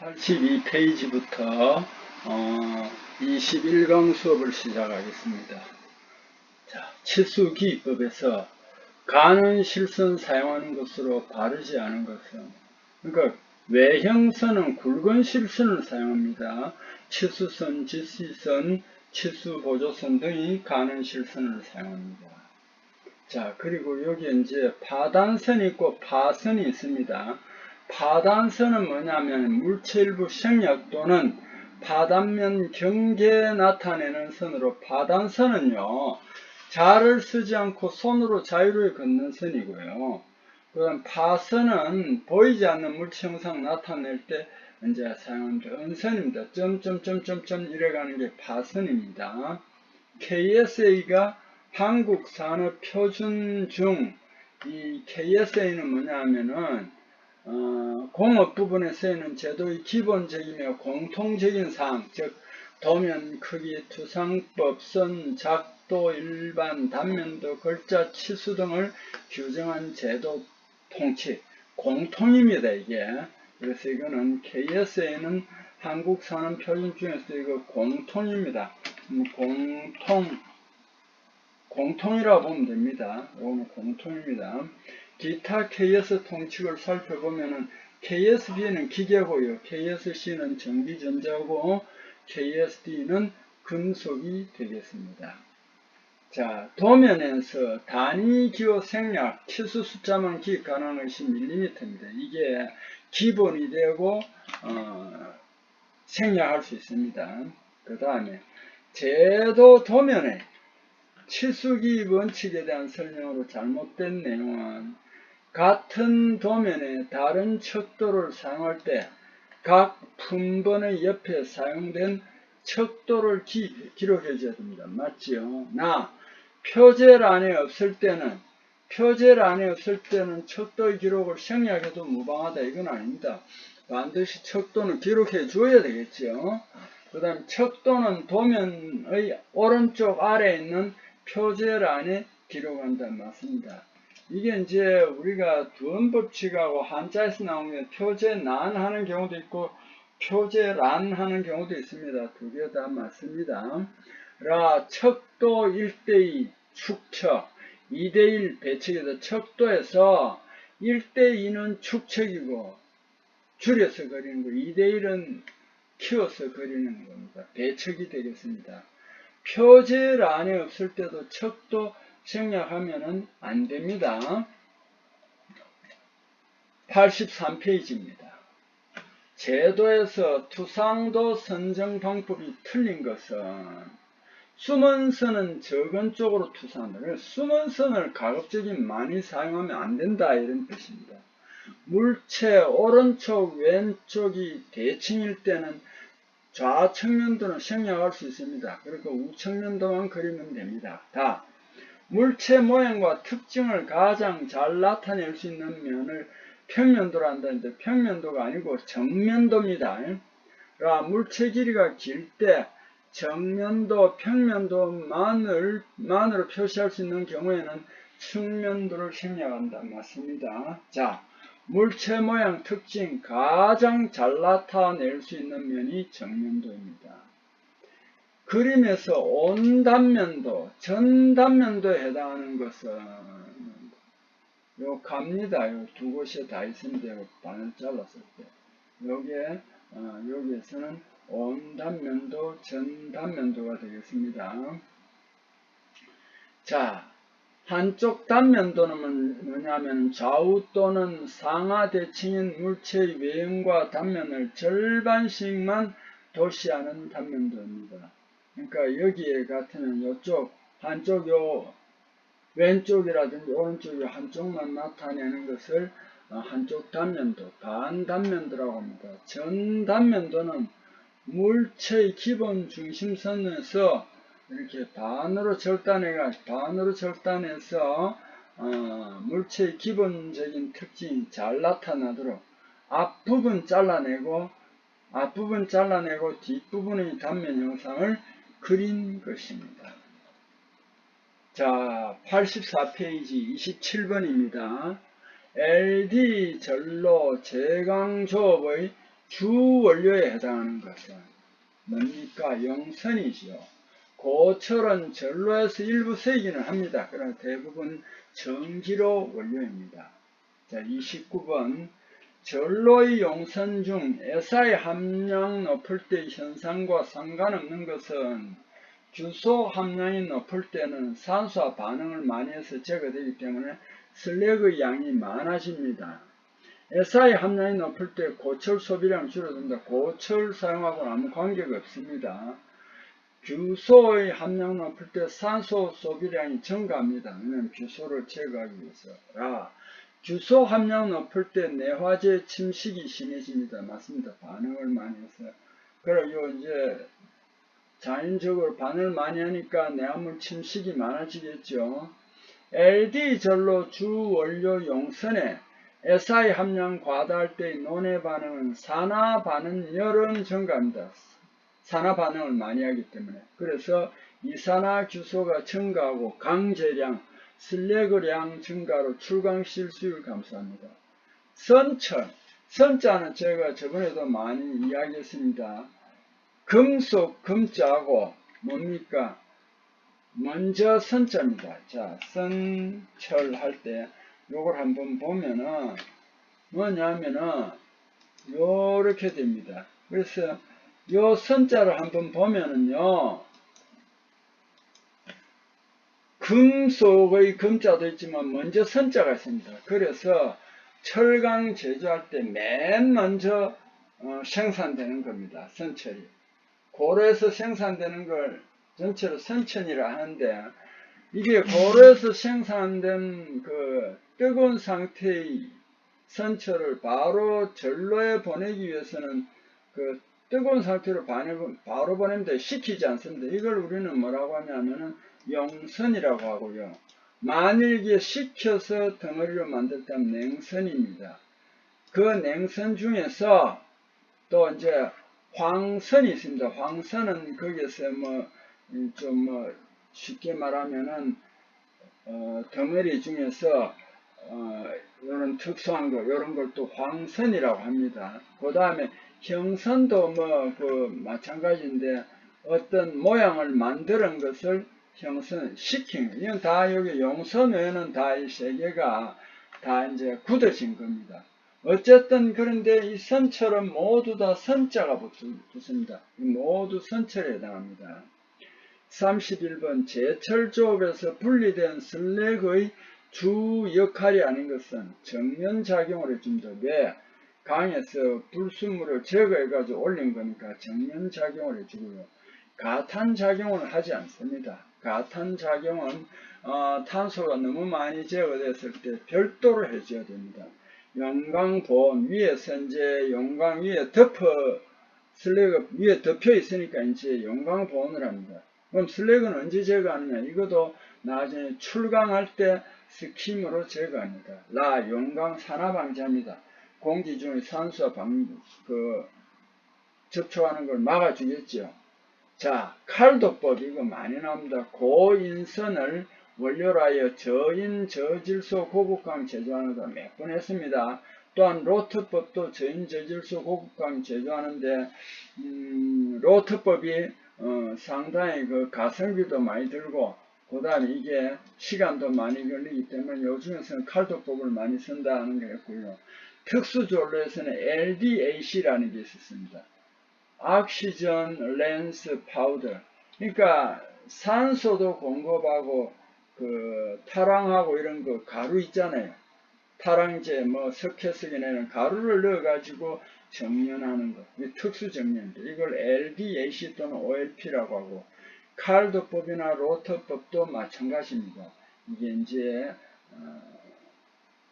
82페이지부터 어, 21강 수업을 시작하겠습니다. 자, 치수 기법에서 가는 실선 사용하는 것으로 바르지 않은 것은 그러니까 외형선은 굵은 실선을 사용합니다. 치수선, 지시선, 치수보조선 등이 가는 실선을 사용합니다. 자, 그리고 여기 이제 파단선이 있고 파선이 있습니다. 파단선은 뭐냐면 물체 일부 생략 또는 파단면 경계에 나타내는 선으로 파단선은요. 자를 쓰지 않고 손으로 자유로이 걷는 선이고요. 그다음 파선은 보이지 않는 물체 형상 나타낼 때 이제 사용합니다. 은선입니다. 점점점점점 이래가는 게 파선입니다. KSA가 한국산업표준 중 이 KSA는 뭐냐 하면은 어, 공업 부분에 쓰이는 제도의 기본적이며 공통적인 사항, 즉 도면 크기, 투상법, 선, 작도, 일반, 단면도, 글자, 치수 등을 규정한 제도 통치, 공통입니다, 이게. 그래서 이거는 KSA는 한국 산업 표준 중에서 이거 공통입니다. 음, 공통, 공통이라고 보면 됩니다. 이거는 공통입니다. 기타 KS 통칙을 살펴보면은 KSB는 기계고요. KSC는 전기전자고 KSD는 금속이 되겠습니다. 자, 도면에서 단위 기호 생략, 치수 숫자만 기입 가능한 것이 밀리미터입니다. 이게 기본이 되고 어, 생략할 수 있습니다. 그 다음에 제도 도면에 치수기 원칙에 대한 설명으로 잘못된 내용은 같은 도면에 다른 척도를 사용할 때 각 품번의 옆에 사용된 척도를 기, 록해 줘야 됩니다. 맞지요? 나 표제란에 없을 때는 표제란에 없을 때는 척도의 기록을 생략해도 무방하다 이건 아닙니다. 반드시 척도는 기록해 줘야 되겠죠. 그 다음 척도는 도면의 오른쪽 아래에 있는 표제란에 기록한다 맞습니다. 이게 이제 우리가 두음 법칙하고 한자에서 나오면 표제난 하는 경우도 있고 표제란 하는 경우도 있습니다. 두 개 다 맞습니다. 라 척도 1대2 축척 2대1 배척에서 척도에서 1대2는 축척이고 줄여서 그리는 거 2대1은 키워서 그리는 겁니다. 배척이 되겠습니다. 표제란에 없을 때도 척도 생략하면 안 됩니다. 83페이지입니다. 제도에서 투상도 선정 방법이 틀린 것은 숨은 선은 적은 쪽으로 투사한다. 숨은 선을 가급적이 많이 사용하면 안 된다 이런 뜻입니다. 물체 오른쪽 왼쪽이 대칭일 때는 좌측면도는 생략할 수 있습니다. 그러니까 우측면도만 그리면 됩니다. 다 물체 모양과 특징을 가장 잘 나타낼 수 있는 면을 평면도로 한다는데 평면도가 아니고 정면도입니다. 라 물체 길이가 길 때 정면도, 평면도만을 만으로 표시할 수 있는 경우에는 측면도를 생략한다. 맞습니다. 자, 물체 모양 특징 가장 잘 나타낼 수 있는 면이 정면도입니다. 그림에서 온 단면도, 전 단면도에 해당하는 것은 요 갑니다. 요 두 곳에 다 있습니다. 반을 잘랐을 때. 여기에, 어, 여기에서는 온 단면도, 전 단면도가 되겠습니다. 자, 한쪽 단면도는 뭐냐면 좌우 또는 상하 대칭인 물체의 외형과 단면을 절반씩만 도시하는 단면도입니다. 그러니까 여기에 같으면 이쪽 한쪽 요 왼쪽이라든지 오른쪽이 한쪽만 나타내는 것을 어, 한쪽 단면도, 반단면도라고 합니다. 전 단면도는 물체의 기본 중심선에서 이렇게 반으로 절단해가 반으로 절단해서 어, 물체의 기본적인 특징이 잘 나타나도록 앞부분 잘라내고 앞부분 잘라내고 뒷부분의 단면 형상을 그린 것입니다. 자, 84페이지 27번입니다. LD 전로 제광조업의 주 원료에 해당하는 것은 뭡니까? 영선이지요. 고철은 전로에서 일부 세기는 합니다. 그러나 대부분 정기로 원료입니다. 자, 29번 전로의 용선 중 에사의 함량 높을 때 현상과 상관없는 것은 주소 함량이 높을 때는 산소와 반응을 많이 해서 제거되기 때문에 슬랙의 양이 많아집니다. 에사의 함량이 높을 때 고철 소비량 줄어든다. 고철 사용하고는 아무 관계가 없습니다. 규소의 함량 높을 때 산소 소비량이 증가합니다. 왜냐하면 규소를 제거하기 위해서 라. 규소 함량 높을 때 내화제 침식이 심해집니다. 맞습니다. 반응을 많이 해서. 그리고 이제 자연적으로 반응을 많이 하니까 내화물 침식이 많아지겠죠. LD 전로 주 원료 용선에 SI 함량 과다할 때의 논의 반응은 산화 반응 열은 증가합니다. 산화 반응을 많이 하기 때문에 그래서 이산화 규소가 증가하고 강제량, 슬래그량 증가로 출강 실수율 감소합니다. 선철, 선자는 제가 저번에도 많이 이야기했습니다. 금속, 금자하고 뭡니까? 먼저 선자입니다. 자, 선철 할 때 요걸 한번 보면은 뭐냐면은 요렇게 됩니다. 그래서 요 선자를 한번 보면은요. 금속의 금자도 있지만 먼저 선자가 있습니다. 그래서 철강 제조할 때 맨 먼저 어, 생산되는 겁니다. 선철이. 고로에서 생산되는 걸 전체로 선천이라 하는데 이게 고로에서 생산된 그 뜨거운 상태의 선철을 바로 전로에 보내기 위해서는 그 뜨거운 상태로 바로 보냅니다. 식히지 않습니다. 이걸 우리는 뭐라고 하냐면은 영선이라고 하고요. 만일 이게 식혀서 덩어리로 만들다면 냉선입니다. 그 냉선 중에서 또 이제 황선이 있습니다. 황선은 거기에서 뭐 좀 뭐 쉽게 말하면은 어 덩어리 중에서 어 이런 특수한 거 이런 걸 또 황선이라고 합니다. 그 다음에 형선도 뭐 그 마찬가지인데 어떤 모양을 만드는 것을 형선 시킨 이건 다 여기 용선 외에는 다 이 세 개가 다 이제 굳어진 겁니다. 어쨌든 그런데 이 선처럼 모두 다 선자가 붙습니다. 모두 선철에 해당합니다. 31번 제철 조업에서 분리된 슬랙의 주 역할이 아닌 것은 정면작용을 해줍니다. 왜? 강에서 불순물을 제거해가지고 올린 거니까 정면작용을 해주고요. 가탄작용을 하지 않습니다. 가탄작용은 어, 탄소가 너무 많이 제거됐을 때 별도로 해줘야 됩니다. 용광보온 위에 선제 용광 위에 덮어 슬래그 위에 덮여 있으니까 이제 용광보온을 합니다. 그럼 슬래그는 언제 제거하느냐? 이것도 나중에 출강할 때 스킴으로 제거합니다. 라 용광 산화 방지합니다. 공기 중에 산소와 방, 그, 접촉하는 걸 막아주겠죠. 자, 칼도법 이거 많이 나옵니다. 고인선을 원료로 하여 저인 저질소 고급강 제조하는 거몇번 했습니다. 또한 로트법도 저인 저질소 고급강 제조하는데 음, 로트법이 어, 상당히 그 가성비도 많이 들고 그 다음에 이게 시간도 많이 걸리기 때문에 요즘에서는 칼도법을 많이 쓴다는 거였고요. 특수전로에서는 LDAC라는 게 있었습니다. 악시전 렌스 파우더. 그러니까 산소도 공급하고 그 타랑하고 이런 거 가루 있잖아요. 타랑제 뭐 석회석이나 가루를 넣어 가지고 정면하는 거. 특수 정면인데 이걸 LDAC 또는 OLP라고 하고 칼도법이나 로터법도 마찬가지입니다. 이게 이제 어,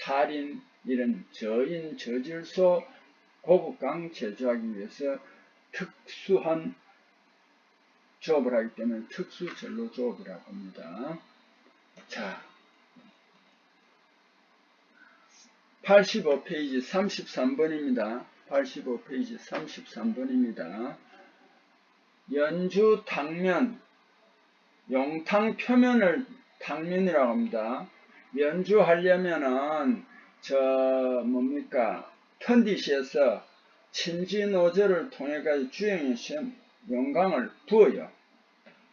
탈인 이런 저인 저질소 고급강 제조하기 위해서 특수한 조업을 하기 때문에 특수 전로 조업이라고 합니다. 자, 85페이지 33번입니다. 85페이지 33번입니다. 연주 당면, 용탕 표면을 당면이라고 합니다. 연주하려면은 저 뭡니까 턴디시에서 친지 노즐을 통해가지고 주행의 쉔 용광을 부어요.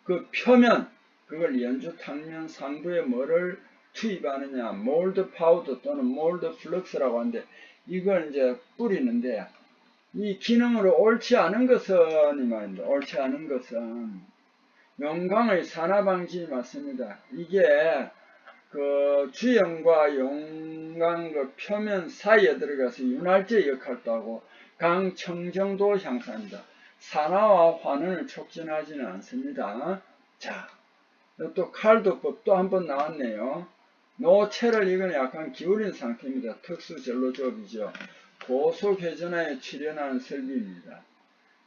그 표면 그걸 연주 탕면 상부에 뭐를 투입하느냐 몰드 파우더 또는 몰드 플럭스라고 하는데 이걸 이제 뿌리는데 이 기능으로 옳지 않은 것은 이 말입니다. 옳지 않은 것은 용광의 산화방지 맞습니다. 이게 그 주염과 용광 그 표면 사이에 들어가서 윤활제 역할도 하고 강청정도 향상합니다. 산화와 환원을 촉진하지는 않습니다. 자, 또 칼도법 또한번 나왔네요. 노체를 이건 약간 기울인 상태입니다. 특수 젤로조업이죠. 고속회전하에 출현하는 설비입니다.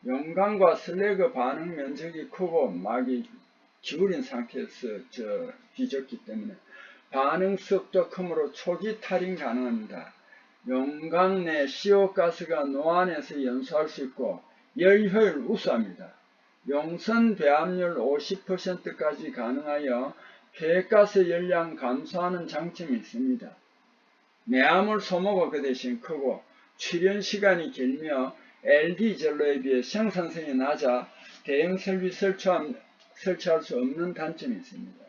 용광과 슬래그 반응 면적이 크고 막이 기울인 상태에서 저 뒤졌기 때문에 반응 속도 크므로 초기 탈인 가능합니다. 용광 내 CO 가스가 노안에서 연소할 수 있고 열효율 우수합니다. 용선 배합률 50%까지 가능하여 폐가스 열량 감소하는 장점이 있습니다. 내암물 소모가 그 대신 크고 출현 시간이 길며 LD 젤로에 비해 생산성이 낮아 대형 설비 설치할 수 없는 단점이 있습니다.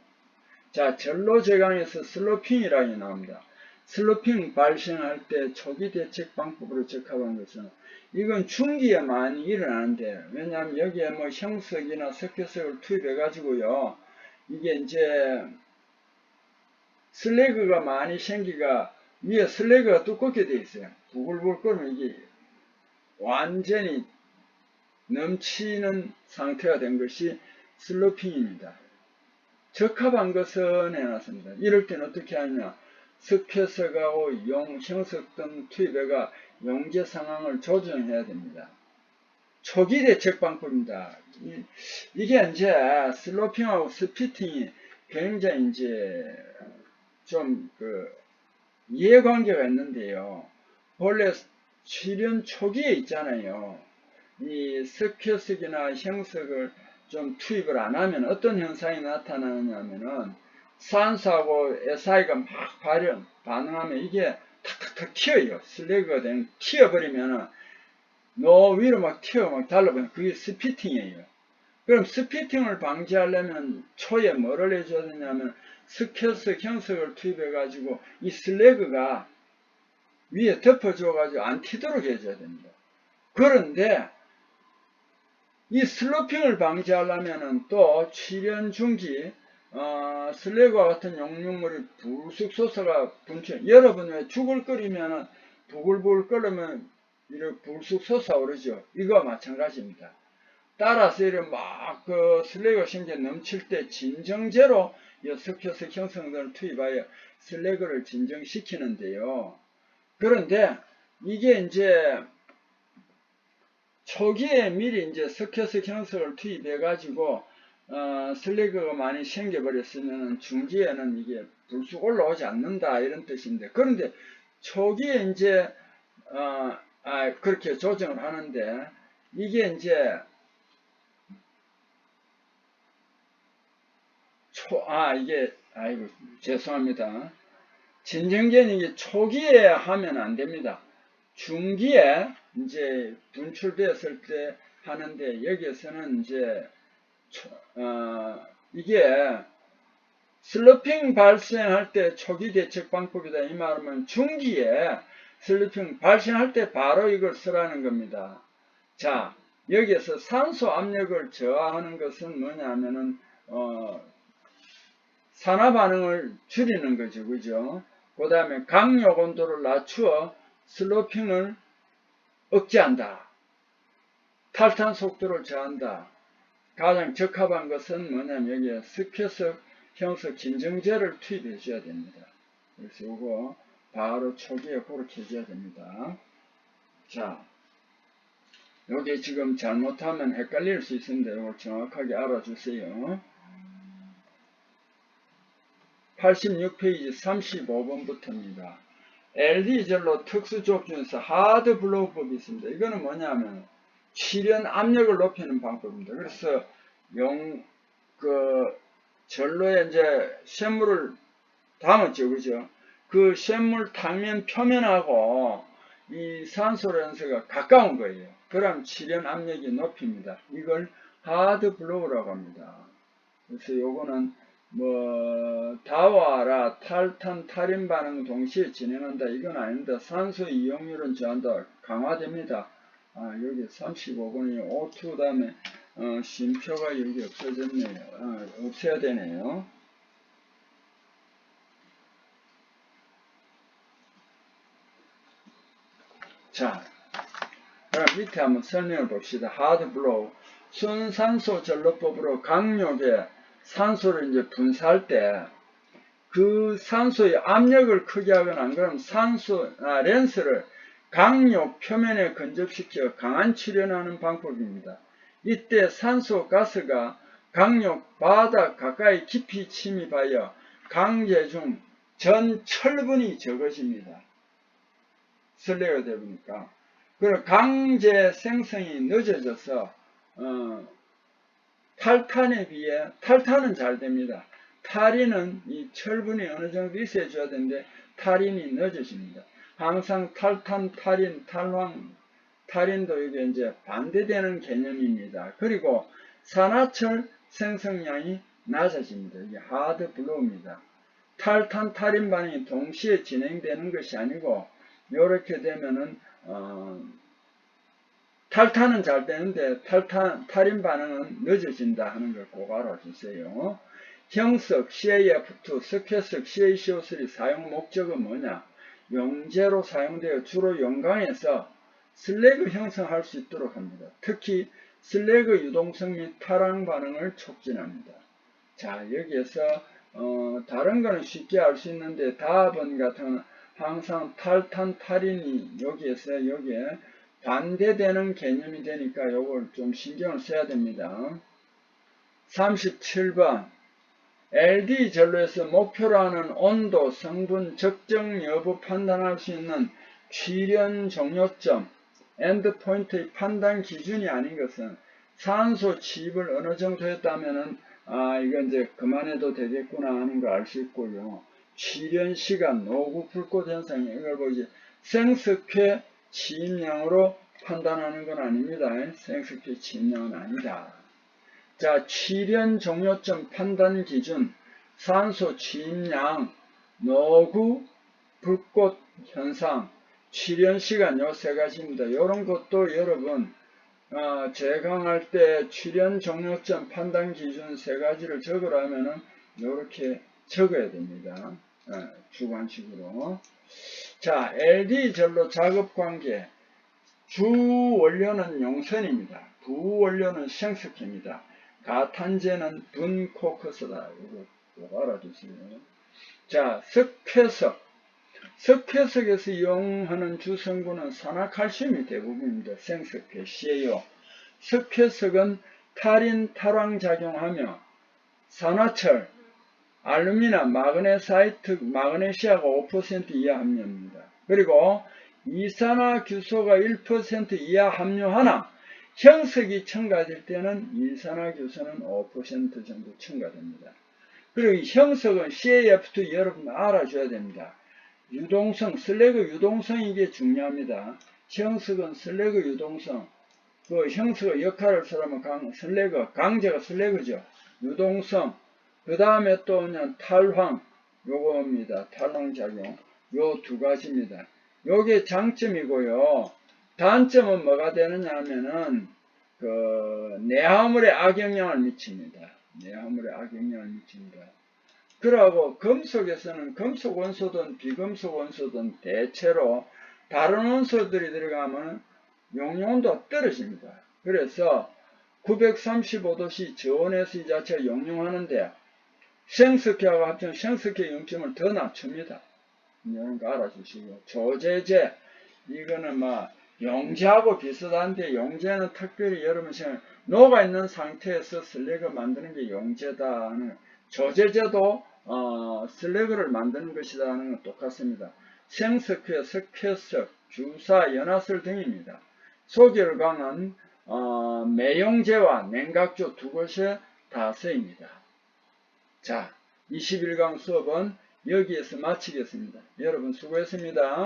자, 젤로 제강에서 슬로핑이라고 나옵니다. 슬로핑 발생할 때 초기 대책 방법으로 적합한 것은 이건 중기에 많이 일어나는데 왜냐하면 여기에 뭐 형석이나 석회석을 투입해 가지고요 이게 이제 슬래그가 많이 생기가 위에 슬래그가 두껍게 돼 있어요. 부글부글 끓으면 이게 완전히 넘치는 상태가 된 것이 슬로핑입니다. 적합한 것은 해놨습니다. 이럴 때는 어떻게 하냐 석회석하고 용, 형석 등 투입해가 용제 상황을 조정해야 됩니다. 초기 대책 방법입니다. 이, 게 이제 슬로핑하고 스피팅이 굉장히 이제 좀 그 이해관계가 있는데요. 원래 출현 초기에 있잖아요. 이 석회석이나 형석을 좀 투입을 안 하면 어떤 현상이 나타나느냐면은 산소하고 SI가 막 발현, 반응하면 이게 탁탁탁 튀어요. 슬래그가 되는, 튀어버리면은, 노 위로 막 튀어 막 달라버리면 그게 스피팅이에요. 그럼 스피팅을 방지하려면 초에 뭐를 해줘야 되냐면 스켜스 형석을 투입해가지고 이 슬래그가 위에 덮어줘가지고 안 튀도록 해줘야 됩니다. 그런데 이 슬로핑을 방지하려면은 또 출현 중기 어, 슬래그와 같은 용융물이 불쑥 솟아가 분출. 여러분 왜 죽을 끓이면 부글부글 끓으면 이렇게 불쑥 솟아오르죠. 이거와 마찬가지입니다. 따라서 이렇게 막그 슬래그가 생겨 넘칠 때 진정제로 석혀석 형성들을 투입하여 슬래그를 진정시키는데요. 그런데 이게 이제 초기에 미리 이제 석혀석 형성을 투입해 가지고 어, 슬래그가 많이 생겨버렸으면 중기에는 이게 불쑥 올라오지 않는다 이런 뜻인데 그런데 초기에 이제 어, 아, 그렇게 조정을 하는데 이게 이제 초, 아 이게 아이고 죄송합니다. 진정제는 이게 초기에 하면 안 됩니다. 중기에 이제 분출되었을 때 하는데 여기에서는 이제 어, 이게 슬러핑 발생할 때 초기 대책 방법이다. 이 말은 중기에 슬러핑 발생할 때 바로 이걸 쓰라는 겁니다. 자, 여기에서 산소 압력을 저하하는 것은 뭐냐면은, 어, 산화 반응을 줄이는 거죠. 그죠? 그 다음에 강력 온도를 낮추어 슬로핑을 억제한다. 탈탄 속도를 저한다. 가장 적합한 것은 뭐냐면 여기에 스퀘석 형석 진정제를 투입해 줘야 됩니다. 그래서 이거 바로 초기에 그렇게 해줘야 됩니다. 자, 여기 지금 잘못하면 헷갈릴 수 있는데 이걸 정확하게 알아주세요. 86페이지 35번부터입니다. LD젤로 특수조업 중에서 하드 블로우법이 있습니다. 이거는 뭐냐면 실현 압력을 높이는 방법입니다. 그래서 용, 그, 절로에 이제 샘물을 담았죠. 그죠? 그 샘물 당면 표면하고 이 산소연소가 가까운 거예요. 그럼 출현 압력이 높입니다. 이걸 하드 블로우라고 합니다. 그래서 요거는 뭐 다와라 탈탄 탈인 반응 동시에 진행한다 이건 아닙니다. 산소 이용률은 저한다 강화됩니다. 아 여기 35번이 O2 다음에 어, 쉼표가 여기 없어졌네요. 아, 없애야 되네요. 자, 그럼 밑에 한번 설명을 봅시다. 하드 블로우. 순산소 전로법으로 강력에 산소를 이제 분사할 때 그 산소의 압력을 크게 하거나 안 그러면 산소, 아, 렌스를 강력 표면에 근접시켜 강한 출현하는 방법입니다. 이때 산소 가스가 강력 바닥 가까이 깊이 침입하여 강제 중 전 철분이 적어집니다. 설레가 되보니까 그 강제 생성이 늦어져서 어, 탈탄에 비해 탈탄은 잘 됩니다. 탈인은 이 철분이 어느 정도 있어야 되는데 탈인이 늦어집니다. 항상 탈탄, 탈인, 탈황, 탈인도 이게 이제 반대되는 개념입니다. 그리고 산화철 생성량이 낮아집니다. 이게 하드 블로우입니다. 탈탄, 탈인 반응이 동시에 진행되는 것이 아니고 이렇게 되면은 어, 탈탄은 잘 되는데 탈탄, 탈인 반응은 늦어진다 하는 걸 꼭 알아주세요. 형석 CAF2, 스퀘석 CaCO3 사용 목적은 뭐냐? 용제로 사용되어 주로 용광에서 슬래그 형성할 수 있도록 합니다. 특히 슬래그 유동성 및 탈항 반응을 촉진합니다. 자 여기에서 어, 다른 거는 쉽게 알 수 있는데 답은 같은 항상 탈탄 탈인이 여기에서 여기에 반대되는 개념이 되니까 요걸 좀 신경을 써야 됩니다. 37번 LD 전로에서 목표로 하는 온도, 성분, 적정 여부 판단할 수 있는 출현 종료점, 엔드포인트의 판단 기준이 아닌 것은 산소 취입을 어느 정도 했다면은 아 이건 이제 그만해도 되겠구나 하는 걸 알 수 있고요. 출현 시간, 노구 불꽃 현상이 이걸 보지 생석회 취입량으로 판단하는 건 아닙니다. 생석회 취입량은 아니다. 자, 출현 종료점 판단 기준, 산소 취입량, 노구, 불꽃 현상, 출현 시간 요 세 가지입니다. 이런 것도 여러분 어, 재강할 때 출현 종료점 판단 기준 세 가지를 적으라면은 이렇게 적어야 됩니다. 어, 주관식으로. 자, LD 전로 작업 관계. 주 원료는 용선입니다. 부 원료는 생석입니다. 가탄제는 분코커스다. 이거 꼭 알아두세요. 자, 석회석. 석회석에서 이용하는 주성분은 산화칼슘이 대부분입니다. 생석회, CaO. 석회석은 탈인, 탈황 작용하며 산화철, 알루미나, 마그네사이트, 마그네시아가 5% 이하 함유입니다. 그리고 이산화규소가 1% 이하 함유하나 형석이 첨가될 때는 이산화규소는 5% 정도 첨가됩니다. 그리고 형석은 CAF2 여러분 알아줘야 됩니다. 유동성, 슬래그 유동성이 이게 중요합니다. 형석은 슬래그 유동성, 그 형석의 역할을 쓰려면 강, 슬래그, 강제가 슬래그죠. 유동성, 그 다음에 또 그냥 탈황, 요겁니다. 탈황작용. 요 두 가지입니다. 요게 장점이고요. 단점은 뭐가 되느냐 하면은 그 내화물에 악영향을 미칩니다. 내화물에 악영향을 미칩니다. 그러고 금속에서는 금속 원소든 비금속 원소든 대체로 다른 원소들이 들어가면 용융온도가 떨어집니다. 그래서 935도씨 저온에서 이 자체가 용융하는데 생석회하고 합치면 생석회 용점을 더 낮춥니다. 이런 거 알아주시고 조제제 이거는 막 용제하고 비슷한데 용제는 특별히 여러분 생각 녹아 있는 상태에서 슬래그 만드는 게 용제다 하는 조제제도 어, 슬래그를 만드는 것이다 하는 건 똑같습니다. 생석회, 석회석, 주사, 연화설 등입니다. 소결광은 어, 매용제와 냉각조 두 곳에 다 쓰입니다. 자, 21강 수업은 여기에서 마치겠습니다. 여러분 수고했습니다.